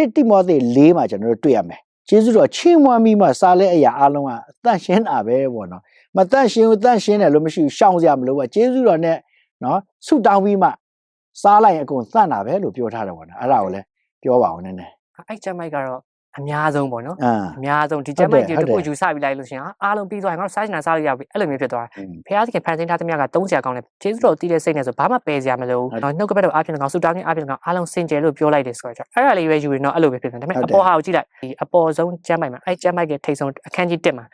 တစ်တိမောသေ၄မှာကျွန်တော်တို့တွေ့ရမယ်ကျေးဇူးတော်ချင်းမွမ်းပြီးမှစားလဲအရာအလုံးကအတန့်ရှင်းတာပဲပေါ့နော်မတန့်ရှင်းဘူးတန့်ရှင်းတယ်လို့မရှိဘူးရှောင်စရာမလိုဘူးကျေးဇူးတော်နဲ့နော်ဆုတောင်းပြီးမှစားလိုက်ရင်အကုန်သန့်တာပဲလို့ပြောထားတယ်ပေါ့နော်အဲ့ဒါကိုလည်းပြောပါအောင်နည်းနည်းအဲ့ကျမ်းမိုက်ကတော့ အများဆုံးပေါ့နော်အာအများဆုံးဒီကျမ်းမိုက်ကြီးတခုယူဆပြီးလိုက်လို့ရှိရင်ဟာအားလုံးပြီးသွားရင်ငါတို့စားချင်တာစားလို့ရပြီအဲ့လိုမျိုးဖြစ်သွားတယ်ဖះသခင်ဖန်ဆင်းထားသမျှကသုံးစရာကောင်းတယ်ကျေးဇူးတော်တည်တဲ့စိတ်နဲ့ဆိုဘာမှပယ်စရာမလိုဘူးနော်နှုတ်ကပတ်တော်အားဖြင့်ကောင်ဆူတောင်းခြင်းအားဖြင့်ကောင်အားလုံးစင်ကြယ်လို့ပြောလိုက်တယ်ဆိုတော့အဲ့ဒါလေးပဲယူရင်တော့အဲ့လိုပဲဖြစ်တယ်ဒါပေမဲ့အပေါ်ဟာကိုကြည့်လိုက်ဒီအပေါ်ဆုံးကျမ်းမိုက်မှာအဲ့ကျမ်းမိုက်ကထိတ်ဆုံးအခန်းကြီး1မှာ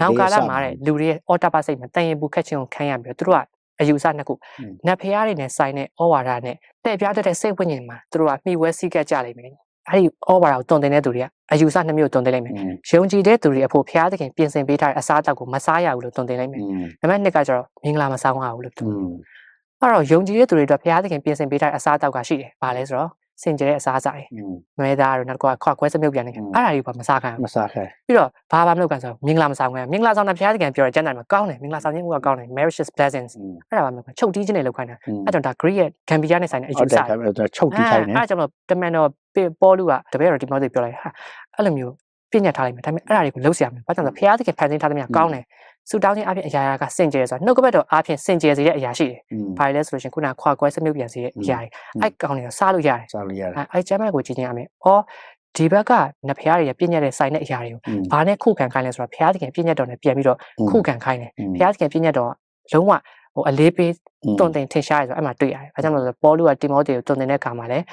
နောက်ကာလမှာတဲ့လူတွေရဲ့အော်တာပါစိတ်မှာတန်ရင်ဘူးခက်ချင်းကိုခံရပြီးတော့သူတို့ကအယူဆနှစ်ခုနတ်ဖျားတွေနဲ့ဆိုင်တဲ့ဩဝါဒနဲ့တဲ့ပြားတဲ့စိတ်ဝိညာဉ်မှာသူတို့ကမှီဝဲစီးကပ်ကြလိမ့်မယ် အဲ့ဒီဩဝါဒကိုတုံတင်တဲ့သူတွေကအယူဆနှစ်မျိုးတုံတင်လိမ့်မယ်ယုံကြည်တဲ့သူတွေအဖို့ဖျားသခင်ပြင်ဆင်ပေးထားတဲ့အစားအသောက်ကိုမစားရဘူးလို့တုံတင်လိမ့်မယ်နံပါတ်2ကကျတော့မင်္ဂလာမဆောင်ရဘူးလို့သူအဲ့တော့ယုံကြည်တဲ့သူတွေအတွက်ဖျားသခင်ပြင်ဆင်ပေးထားတဲ့အစားအသောက်ကရှိတယ်။ဘာလဲဆိုတော့စင်ကြယ်တဲ့အစားအစာတွေ။မဲသားတို့နောက်တစ်ခါခွာခွဲစမြုပ်ပြန်နေတယ်။အဲ့ဒါတွေကမစားခိုင်းမဘူးစားခဲ့ပြီးတော့ဘာဘာမလုပ်ကန်ဆိုတော့မင်္ဂလာမဆောင်ခိုင်းဘူးမင်္ဂလာဆောင်တဲ့ဘုရားသခင်ပြောတဲ့ကျမ်းစာမှာကောင်းတယ်မင်္ဂလာဆောင်ခြင်းကကောင်းတယ် marriages blessings အဲ့ဒါဘာမလုပ်ကန်ချုပ်တီးခြင်းနဲ့လုပ်ခိုင်းတာအဲ့တော့ဒါ Greek ရဲ့ Gambia နဲ့ဆိုင်တဲ့အဟုယူတ်ဆတယ်ဒါပေမဲ့ချုပ်တီးခိုင်းနေအဲ့ဒါကြောင့်မလို့တမန်တော် ပေါ်လူကတပည့်တော်ဒီမောသိပြောလိုက်ဟာအဲ့လိုမျိုးပြညတ်ထားလိုက်မယ်ဒါပေမဲ့အဲ့ဒါတွေကိုလုံးဆရာမယ်ဘာကြောင့်လဲဘုရားသခင်ဖန်ဆင်းထားတဲ့မြတ်ကောင်းတယ်စူတောင်းခြင်းအပြင်အရာရာကစင်ကြယ်ဆိုတာနှုတ်ကပတ်တော်အပြင်စင်ကြယ်စေတဲ့အရာရှိတယ်ဘာလဲဆိုလို့ရှိရင်ခုနခွာကွဲစမြုပ်ပြန်စေတဲ့အရာတွေအဲ့ကောင်းတယ်စားလို့ရတယ်စားလို့ရတယ်အဲ့အဲ့ကျမ်းမကိုကြည့်ခြင်းအမေ။အော်ဒီဘက်ကနဖျားတွေပြည့်ညက်တဲ့ဆိုင်တဲ့အရာတွေကိုဘာနဲ့ခုခံခိုင်းလဲဆိုတော့ဖျားသခင်ပြည့်ညက်တော်နဲ့ပြန်ပြီးတော့ခုခံခိုင်းတယ်။ဖျားသခင်ပြည့်ညက်တော်လုံးဝဟိုအလေးပေးတွန်တင်ထင်ရှားရဆိုအဲ့မှာတွေ့ရတယ်။အဲကြောင့်မလို့ပေါ်လူကတင်မောသေကိုတွန်တင်တဲ့အခါမှာလည်း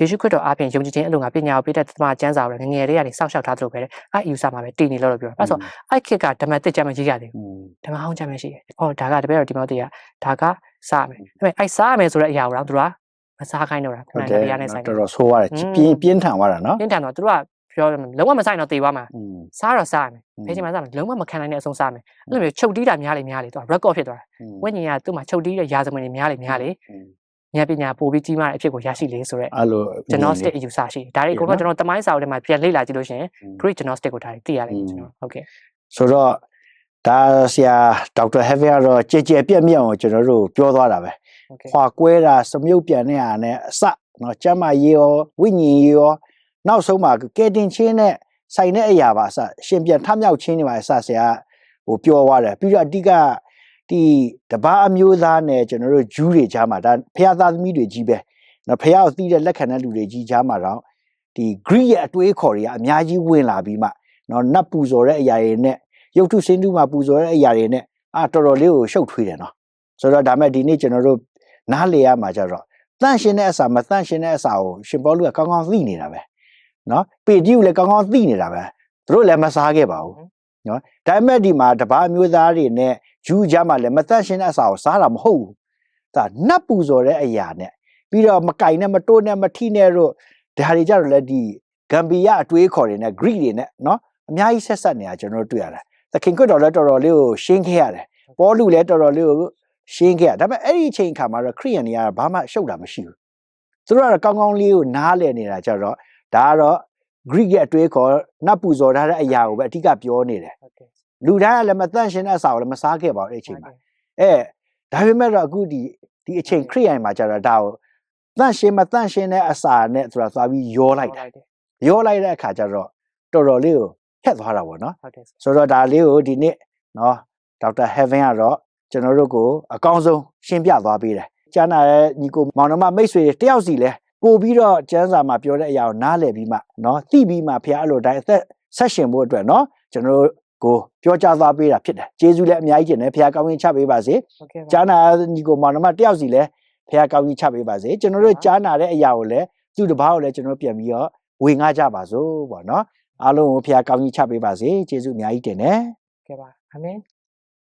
ယေရှုခရစ်တော်အပြင်ယုံကြည်ခြင်းအလိုငါပညာကိုပေးတဲ့သမာကျမ်းစာကိုလည်းငငယ်လေးကနေစောင့်ရှောက်ထားသလိုပဲ။အဲ့ယူဆမှာပဲတည်နေလို့လို့ပြောတာ။အဲဆိုအဲ့ခေတ်ကဓမ္မတစ်ကျမ်းမရေးရသေးဘူး။ဓမ္မဟောင်းကျမ်းမရှိတယ်။အော်ဒါကတပည့်တော်တင်မောသေကဒါကစားမယ်။ဒါပေမဲ့အဲ့စားမယ်ဆိုတဲ့အရာကိုတော့သူကမစားခိုင်းတော့တာခုဟုတ်နတယ်ကတရားနဲ့ဆိုင်တော်တော်ဆိုးရတယ်ပြင်းပြင်းထန်သွားတာနော်ပြင်းထန်တော့သူတို့ကပြောတယ်လုံးဝမဆိုင်တော့တေသွားမှာอืมစားတော့စားမယ်ဖေးချင်မှစားမယ်လုံးဝမခံနိုင်တဲ့အဆုံးစားမယ်အဲ့လိုမျိုးချုပ်တီးတာများလေများလေသူက record ဖြစ်သွားတယ်ဝိညာဉ်ကသူ့မှာချုပ်တီးတဲ့ရာဇဝင်တွေများလေများလေ ဉာဏ်ပညာပိုပြီးကြီးမားတဲ့အဖြစ်ကိုရရှိလေဆိုတော့အဲ့လို gnostic အယူဆရှိတယ်ဒါတွေကိုတော့ကျွန်တော်တမိုင်းစာအုပ်ထဲမှာပြန်လေ့လာကြည့်လို့ရှိရင် Greek gnostic ကိုဒါတွေသိရတယ်ကျွန်တော်ဟုတ်ကဲ့ဆိုတော့ဒါဆရာဒေါက်တာဟက်ဗီကတော့ကြည်ကြည်ပြက်ပြက်အောင်ကျွန်တော်တို့ပြောသွားတာပဲခွာကွဲတာစမြုပ်ပြန်တဲ့အားနဲ့အစနော်ကျမ်းမာရေးရောဝိညာဉ်ရေးရောနောက်ဆုံးမှာကဲတင်ချင်းနဲ့ဆိုင်တဲ့အရာပါအစရှင်ပြန်ထမြောက်ချင်းတွေပါအစဆရာဟိုပြောသွားတယ်ပြီးတော့အတိက ဒီတပါအမျိုးသားနဲ့ကျွန်တော်တို့ဂျူးတွေကြားမှာဒါဖះသားသမီးတွေကြီးပဲနော်ဖះကိုသိတဲ့လက်ခံတဲ့လူတွေကြီးကြားမှာတော့ဒီ Greek ရဲ့အတွေးခေါ်တွေကအများကြီးဝင်လာပြီးမှနော်နတ်ပူဇော်တဲ့အရာတွေနဲ့ရုပ်ထုစင်းတုမှာပူဇော်တဲ့အရာတွေနဲ့အာတော်တော်လေးကိုရှုပ်ထွေးတယ်နော်ဆိုတော့ဒါမဲ့ဒီနေ့ကျွန်တော်တို့နားလေရမှာကြတော့တန့်ရှင်းတဲ့အစာမတန့်ရှင်းတဲ့အစာကိုရှင်ပေါလုကကောင်းကောင်းသိနေတာပဲနော်ပေတိကိုလည်းကောင်းကောင်းသိနေတာပဲသူတို့လည်းမစားခဲ့ပါဘူး နော်ဒါပေမဲ့ဒီမှာတပါးမျိုးသားတွေနဲ့ဂျူးကြမှာလည်းမသက်ရှင်တဲ့အစာကိုစားတာမဟုတ်ဘူးဒါနတ်ပူဇော်တဲ့အရာနဲ့ပြီးတော့မကင်နဲ့မတိုးနဲ့မထိနဲ့တို့ဒါတွေကြတော့လည်းဒီဂမ်ဘီယာအတွေးခေါ်တွေနဲ့ဂရိတွေနဲ့နော်အများကြီးဆက်ဆက်နေတာကျွန်တော်တို့တွေ့ရတာသခင်ကွတ်တော်လည်းတော်တော်လေးကိုရှင်းခဲ့ရတယ်ပေါ်လူလည်းတော်တော်လေးကိုရှင်းခဲ့ရဒါပေမဲ့အဲ့ဒီအချိန်ခါမှာတော့ခရိယန်တွေကဘာမှရှုပ်တာမရှိဘူးသူတို့ကတော့ကောင်းကောင်းလေးကိုနားလည်နေတာကြတော့ဒါကတော့ Greek ရဲ့အတွေးခေါ်နတ်ပူဇော်ထားတဲ့အရာကိုပဲအဓိကပြောနေတယ်လူတိုင်းကလည်းမတန့်ရှင်းတဲ့အစာကိုလည်းမစားခဲ့ပါဘူးအဲ့အချိန်မှာအဲဒါပေမဲ့တော့အခုဒီဒီအချိန်ခရိယိုင်မှာကျတော့ဒါကိုတန့်ရှင်းမတန့်ရှင်းတဲ့အစာနဲ့ဆိုတာသွားပြီးရောလိုက်တာရောလိုက်တဲ့အခါကျတော့တော်တော်လေးကိုထက်သွားတာပေါ့နော်ဆိုတော့ဒါလေးကိုဒီနေ့နော်ဒေါက်တာ Heaven ကတော့ကျွန်တော်တို့ကိုအကောင်းဆုံးရှင်းပြသွားပေးတယ်ကျန်တဲ့ညီကိုမောင်နှမမိတ်ဆွေတယောက်စီလဲ ပို့ပြီးတော့ကျမ်းစာမှာပြောတဲ့အရာကိုနားလည်ပြီးမှเนาะသိပြီးမှဖះအဲ့လိုတိုင်းအသက်ဆက်ရှင်ဖို့အတွက်เนาะကျွန်တော်တို့ကိုပြောကြားသွားပေးတာဖြစ်တယ်။ကျေးဇူးလည်းအများကြီးတင်တယ်ဖះကောင်းကြီးချပေးပါစေ ဟုတ်ကဲ့ ။ကျမ်းနာညီကိုမောင်နှမတယောက်စီလဲဖះကောင်းကြီးချပေးပါစေ။ကျွန်တော်တို့ကျမ်းနာတဲ့အရာကိုလည်းသူ့တစ်ပါးကိုလည်းကျွန်တော်တို့ပြန်ပြီးတော့ဝေငှကြပါစို့ပေါ့เนาะအားလုံးကိုဖះကောင်းကြီးချပေးပါစေ။ကျေးဇူးအများကြီးတင်တယ်။ ကဲပါအာမင်